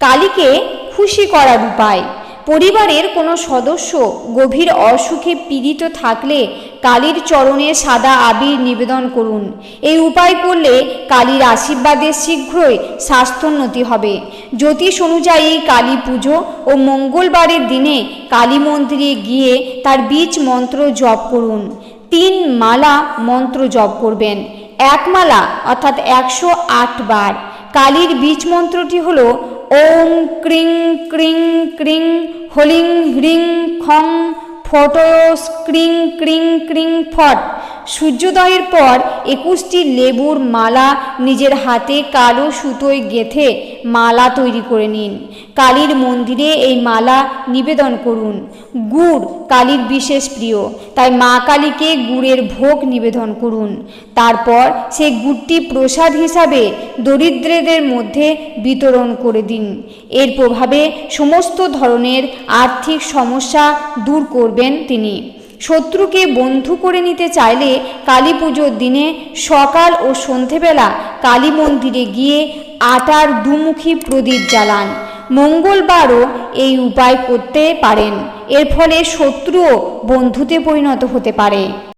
কালীকে খুশি করার উপায়। পরিবারের কোনো সদস্য গভীর অসুখে পীড়িত থাকলে কালীর চরণে সাদা আবির নিবেদন করুন। এই উপায় করলে কালীর আশীর্বাদে শীঘ্রই স্বাস্থ্যোন্নতি হবে। জ্যোতিষ অনুযায়ী কালী পুজো ও মঙ্গলবারের দিনে কালী মন্দিরে গিয়ে তার বীজ মন্ত্র জপ করুন। তিন মালা মন্ত্র জপ করবেন। এক মালা অর্থাৎ একশো আট বার। কালীর বীজ মন্ত্রটি হল ওম ক্রিং ক্রিং ক্রিং হলিং হ্রিং খং ফটো স্ক্রিং ক্রিং ক্রিং ফট। সূর্যোদয়ের পর একুশটি লেবুর মালা নিজের হাতে কালো সুতোয় গেথে মালা তৈরি করে নিন। কালীর মন্দিরে এই মালা নিবেদন করুন। গুড় কালীর বিশেষ প্রিয়, তাই মা কালীকে গুড়ের ভোগ নিবেদন করুন। তারপর সেই গুড়টি প্রসাদ হিসাবে দরিদ্রদের মধ্যে বিতরণ করে দিন। এর প্রভাবে সমস্ত ধরনের আর্থিক সমস্যা দূর করবেন তিনি। শত্রুকে বন্ধু করে নিতে চাইলে কালী পুজোর দিনে সকাল ও সন্ধেবেলা কালী মন্দিরে গিয়ে আটার দুমুখী প্রদীপ জ্বালান। মঙ্গলবারও এই উপায় করতে পারেন। এর ফলে শত্রুও বন্ধুতে পরিণত হতে পারে।